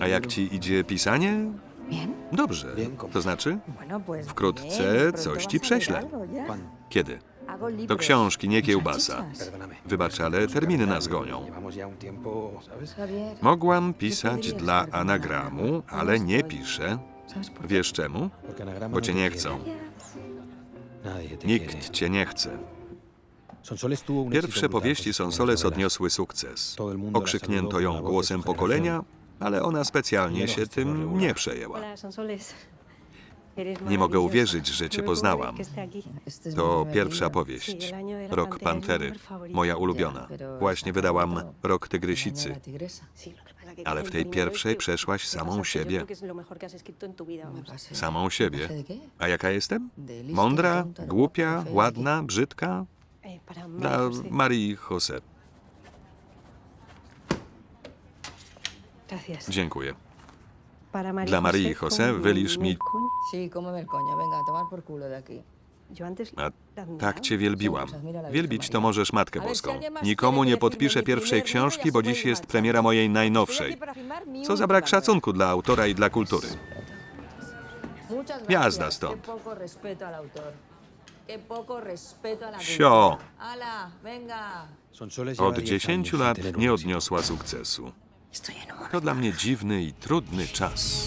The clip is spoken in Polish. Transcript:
A jak ci idzie pisanie? Dobrze. To znaczy? Wkrótce coś ci prześlę. ya. Kiedy? To libros, książki, nie kiełbasa. Wybacz, ale terminy nas gonią. Mogłam pisać dla anagramu, ale nie piszę. Wiesz czemu? Bo cię nie chcą. Nikt cię nie chce. Pierwsze powieści Sonsoles odniosły sukces. Okrzyknięto ją głosem pokolenia, ale ona specjalnie się tym nie przejęła. Nie mogę uwierzyć, że cię No poznałam. To pierwsza powieść. Rok Pantery, moja ulubiona. Właśnie wydałam Rok Tygrysicy. Ale w tej pierwszej przeszłaś samą siebie. Samą siebie. ¿Pasé de qué? A jaka jestem? Mądra, głupia, ładna, brzydka? Eh, Dla José. Marii Jose. Dziękuję. Dla Marii José, José wylisz mi... A tak cię wielbiłam. Wielbić to możesz Matkę Boską. Nikomu nie podpiszę pierwszej książki, bo dziś jest premiera mojej najnowszej. Co za brak szacunku dla autora i dla kultury. Jazda stąd. Sio. Od 10 lat nie odniosła sukcesu. To dla mnie dziwny i trudny czas.